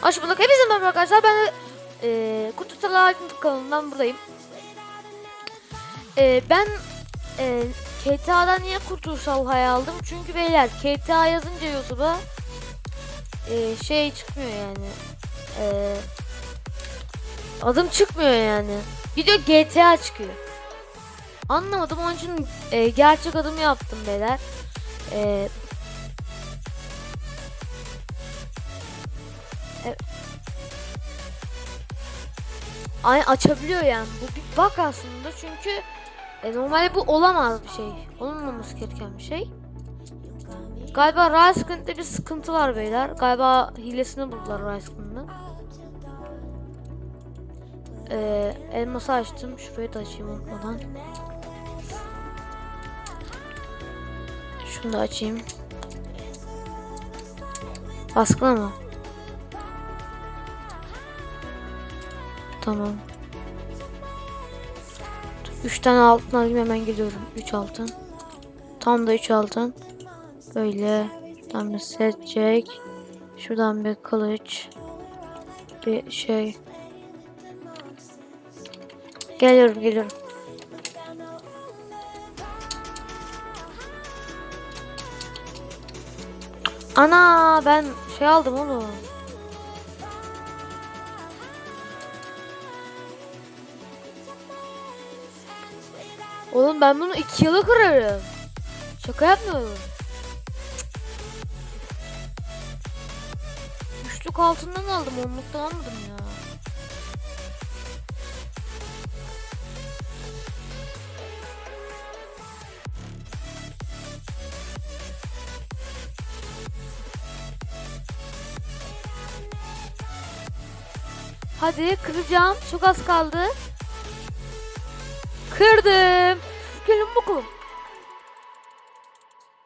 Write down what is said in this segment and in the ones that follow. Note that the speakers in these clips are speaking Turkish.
Hoş bulduk. Hepinize merhaba arkadaşlar. Ben de e, Kutu Talak'ın kanalından buradayım. E, ben e, KTA'dan niye kurtulsal hay aldım? Çünkü beyler KTA yazınca YouTube'a e, şey çıkmıyor yani. E, adım çıkmıyor yani. Video GTA çıkıyor. Anlamadım onun için e, gerçek adımı yaptım beyler. E, Ay açabiliyor yani. Bu bir bak aslında çünkü e, normalde bu olamaz bir şey. Olmaması gereken bir şey. Galiba Rice'de bir sıkıntı var beyler. Galiba hilesini buldular Rice'ın. Ee, elması açtım. Şurayı da açayım unutmadan. Şunu da açayım. Baskıla mı? Tamam. 3 tane altın alayım hemen gidiyorum. 3 altın. Tam da 3 altın. Böyle. Tam bir seçecek. Şuradan bir kılıç. Bir şey. Geliyorum geliyorum. Ana ben şey aldım oğlum. Oğlum ben bunu iki yıla kırarım. Şaka yapmıyorum. Üçlük altından aldım, onluktan almadım ya. Hadi kıracağım. Çok az kaldı. Kırdım. Gelin bakalım.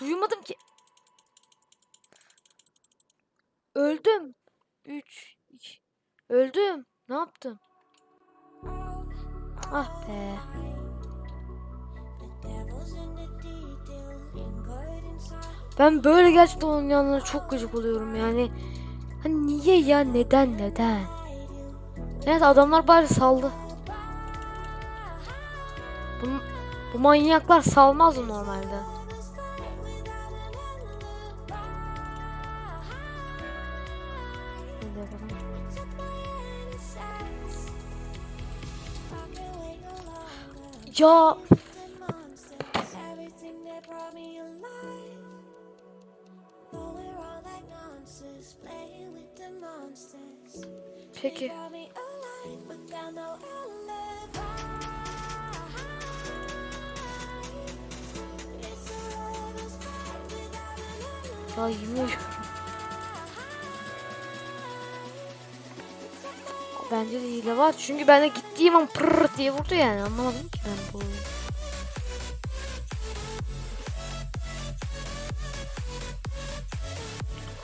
Duymadım ki. Öldüm. 3 2 Öldüm. Ne yaptım? Ah be. Ben böyle gerçekten oynayanlara çok gıcık oluyorum yani. Hani niye ya neden neden? Evet adamlar bari saldı. Bunun, bu manyaklar salmaz mı normalde? Ya Everything Ya yemin ediyorum. Bence de hile var. Çünkü ben de gittiğim an pırr diye vurdu yani. Anlamadım ki ben bu.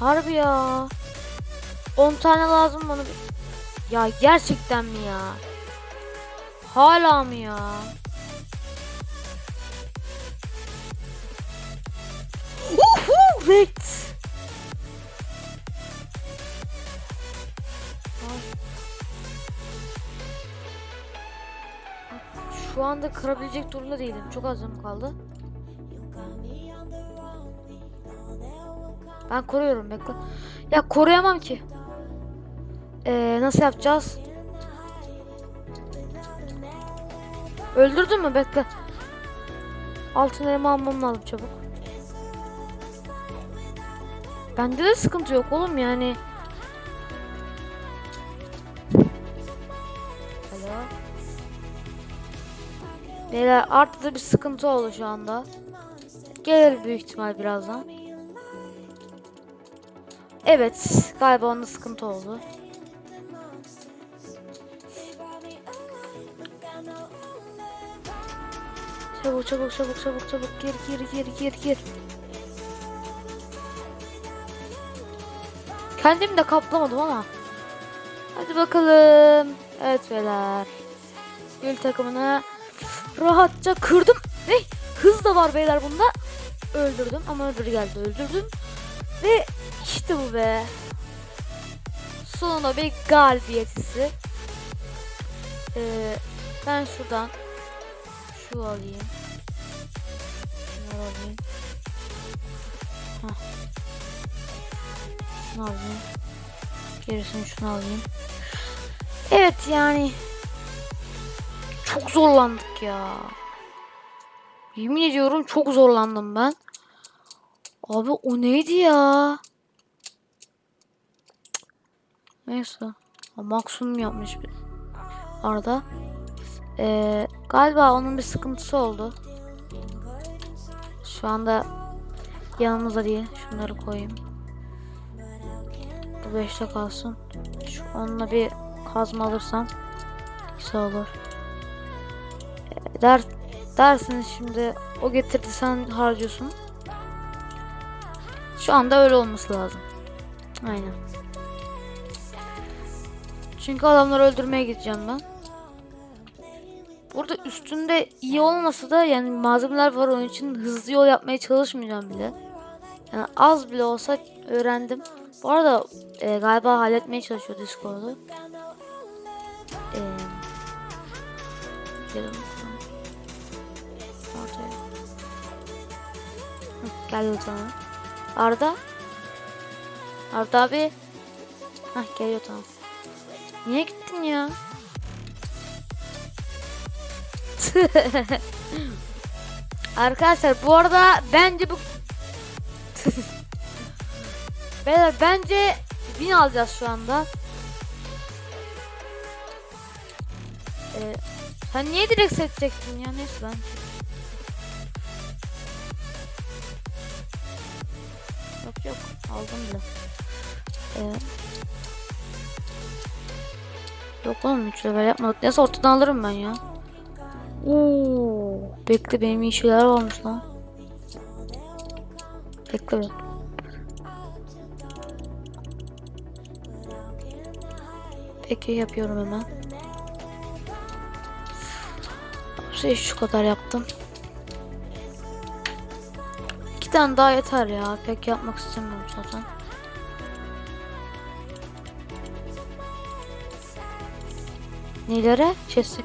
Harbi ya. 10 tane lazım bana. Ya gerçekten mi ya? Hala mı ya? Rekt. Şu anda kırabilecek durumda değilim. Çok az canım kaldı. Ben koruyorum bekle. Ya koruyamam ki. Ee, nasıl yapacağız? Öldürdün mü? Bekle. Altın elma almam lazım çabuk. Bende de sıkıntı yok oğlum yani. Alo. Beyler artıda bir sıkıntı oldu şu anda. Gelir büyük ihtimal birazdan. Evet galiba onda sıkıntı oldu. Çabuk çabuk çabuk çabuk çabuk gir gir gir gir gir. Kendimi de kaplamadım ama. Hadi bakalım. Evet beyler. Gül takımını rahatça kırdım. Hey, hız da var beyler bunda. Öldürdüm ama öldür geldi öldürdüm. Ve işte bu be. sonunda bir galibiyet hissi. Ee, ben şuradan şu alayım. Şunu alayım. Hah. Şunu alayım. Gerisini şunu alayım. Evet yani çok zorlandık ya. Yemin ediyorum çok zorlandım ben. Abi o neydi ya? Neyse. Maksimum yapmış bir arada. Ee, galiba onun bir sıkıntısı oldu. Şu anda yanımızda değil. Şunları koyayım. Bu beşte kalsın. Şu onunla bir kazma alırsam güzel olur. Ee, der, dersiniz şimdi o getirdi sen harcıyorsun. Şu anda öyle olması lazım. Aynen. Çünkü adamları öldürmeye gideceğim ben. Burada üstünde iyi olmasa da yani malzemeler var onun için hızlı yol yapmaya çalışmayacağım bile. Yani az bile olsa öğrendim. Bu arada e, galiba halletmeye çalışıyor Discord'u. E, gelin. Ortaya. Hı. Arda. Arda abi. Hah geliyor tamam. Niye gittin ya? Arkadaşlar bu arada bence bu Beyler bence bin alacağız şu anda. Ee, sen niye direkt seçecektin ya neyse ben. Yok yok aldım bile. Ee, yok oğlum hiç level yapmadık. Neyse ortadan alırım ben ya. Oo, bekle benim iyi şeyler varmış lan. Bekle bekle. Peki yapıyorum hemen. Şey şu kadar yaptım. İki tane daha yeter ya. Pek yapmak istemiyorum zaten. Nelere? Chestik.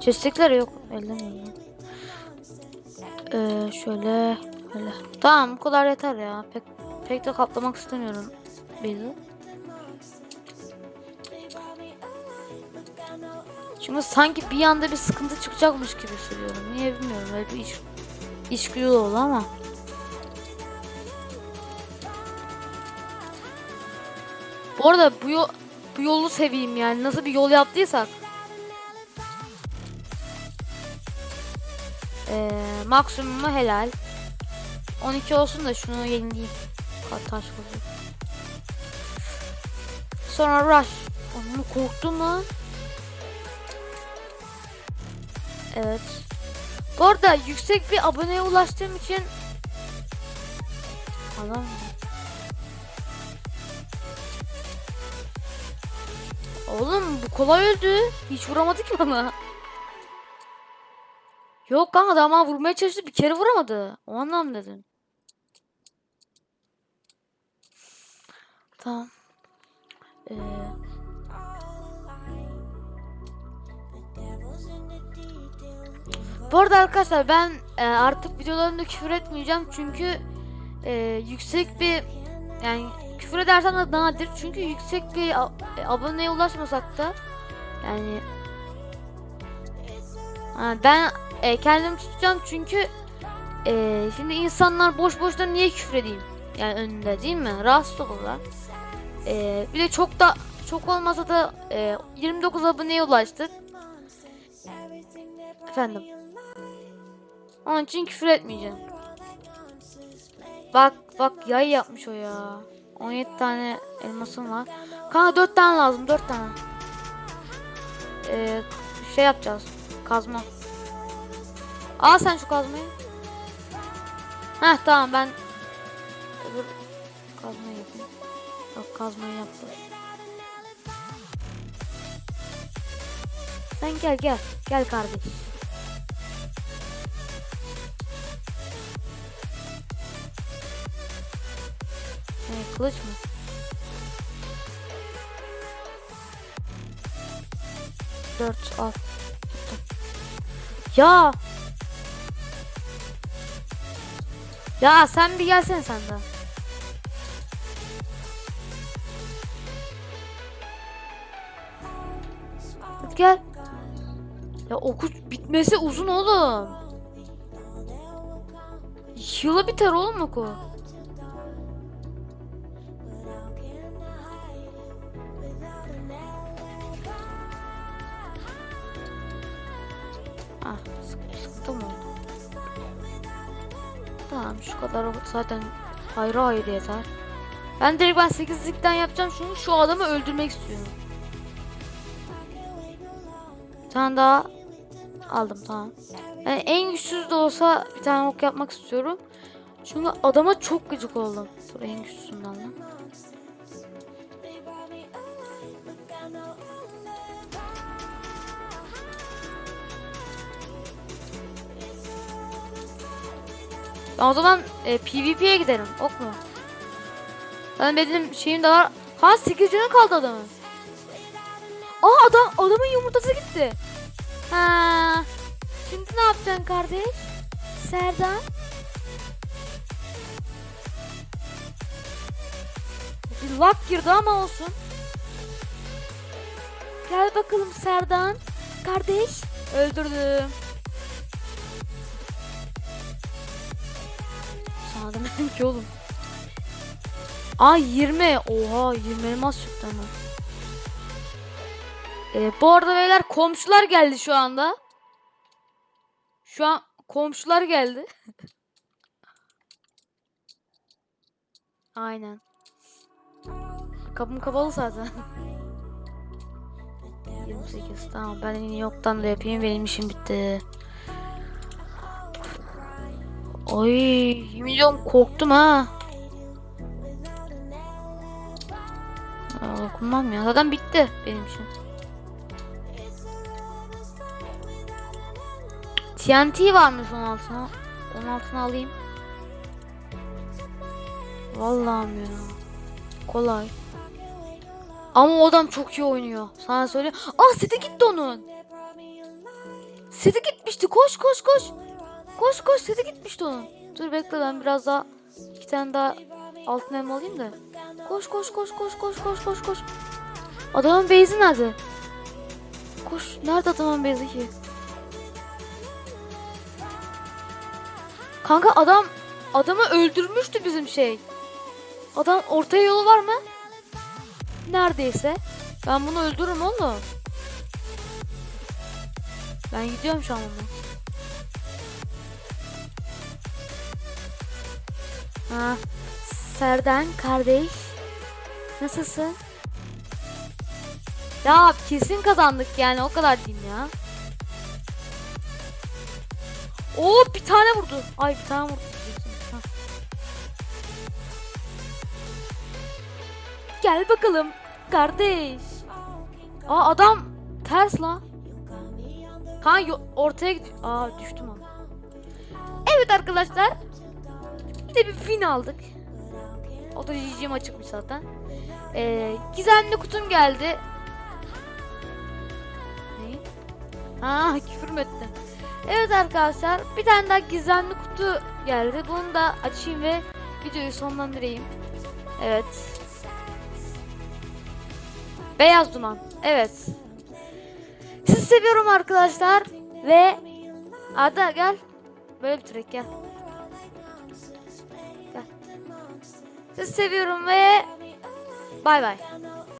Chestikler yok. Ellemiyorum. Ee, şöyle. Böyle. Tamam bu kadar yeter ya. Pek pek de kaplamak istemiyorum. Bezi. Çünkü sanki bir anda bir sıkıntı çıkacakmış gibi hissediyorum. Niye bilmiyorum. Böyle bir iş, işgüdü oldu ama. Bu arada bu, yol, bu yolu seveyim yani. Nasıl bir yol yaptıysak. Ee, maksimumu helal. 12 olsun da şunu yenileyim. Taş kılıcı. Sonra rush. Onu korktum lan. Evet. Bu arada yüksek bir aboneye ulaştığım için Alam Oğlum bu kolay öldü. Hiç vuramadı ki bana. Yok kanka daha vurmaya çalıştı bir kere vuramadı. O anlam dedim. Tamam. Ee, Bu arada arkadaşlar ben e, artık videolarımda küfür etmeyeceğim çünkü e, yüksek bir yani küfür edersem de nadir çünkü yüksek bir e, aboneye ulaşmasak da yani ben e, kendimi tutacağım çünkü e, şimdi insanlar boş boşuna niye küfür edeyim? Yani önünde değil mi? Rahatsız olurlar E, bir de çok da çok olmasa da e, 29 aboneye ulaştık efendim onun için küfür etmeyeceğim. Bak bak yay yapmış o ya. 17 tane elmasım var. Kanka 4 tane lazım 4 tane. Ee, şey yapacağız. Kazma. Al sen şu kazmayı. Heh tamam ben kazmayı yapayım. Yok kazmayı yaptım. Sen gel gel. Gel kardeşim. Ee, kılıç mı? 4 al. Tuttum. Ya. Ya sen bir gelsene sen de. Gel. Ya oku bitmesi uzun oğlum. Yıla biter oğlum oku. Ah sık- sıktım oldu. Tamam şu kadar zaten hayır hayır yeter. Ben direkt ben 8'likten yapacağım şunu şu adamı öldürmek istiyorum. Tane daha aldım tamam. Yani en güçsüz de olsa bir tane ok yapmak istiyorum. Çünkü adama çok gıcık oldum. Dur en güçsüzünden lan. Ya O zaman e, PvP'ye gidelim. Ok mu? Ben benim şeyim de var. Ha 8 canı kaldı adamın. Aa adam adamın yumurtası gitti. Ha. Şimdi ne yapacaksın kardeş? Serdar. Bir lag girdi ama olsun. Gel bakalım Serdan. Kardeş. Öldürdüm. Demedim ki oğlum. Aa 20. Oha 20 elmas çıktı. Ee, bu arada beyler komşular geldi şu anda. Şu an komşular geldi. Aynen. Kapım kapalı zaten. 28 tamam ben en iyi yoktan da yapayım benim işim bitti. Ay milyon korktum ha. Aa, Okunmam ya zaten bitti benim için. TNT varmış 16'na. 16'ını alayım. Vallahi ya. Kolay. Ama o adam çok iyi oynuyor. Sana söyle. Aa seti gitti onun. Seti gitmişti. Koş koş koş. Koş koş seti gitmişti onun. Dur bekle ben biraz daha iki tane daha altın elma alayım da. Koş koş koş koş koş koş koş koş. Adamın base'i nerede? Koş. Nerede adamın base'i ki? Kanka adam adamı öldürmüştü bizim şey. Adam ortaya yolu var mı? Neredeyse. Ben bunu öldürürüm oğlum. Ben gidiyorum şu an onunla. Ha, Serden kardeş. Nasılsın? Ya kesin kazandık yani o kadar diyeyim ya. Oo bir tane vurdu. Ay bir tane vurdu. Gel bakalım kardeş. Aa adam ters la. Yo- ortaya gidiyor. Aa düştüm ama. Evet arkadaşlar. Bir de bir fin aldık. O da GG açıkmış zaten. Ee, gizemli kutum geldi. Ne? Ha küfür mü ettin? Evet arkadaşlar bir tane daha gizemli kutu geldi. Bunu da açayım ve videoyu sonlandırayım. Evet. Beyaz duman. Evet. Sizi seviyorum arkadaşlar. Ve Ada gel. Böyle bitirek gel. Gel. Sizi seviyorum ve bay bay.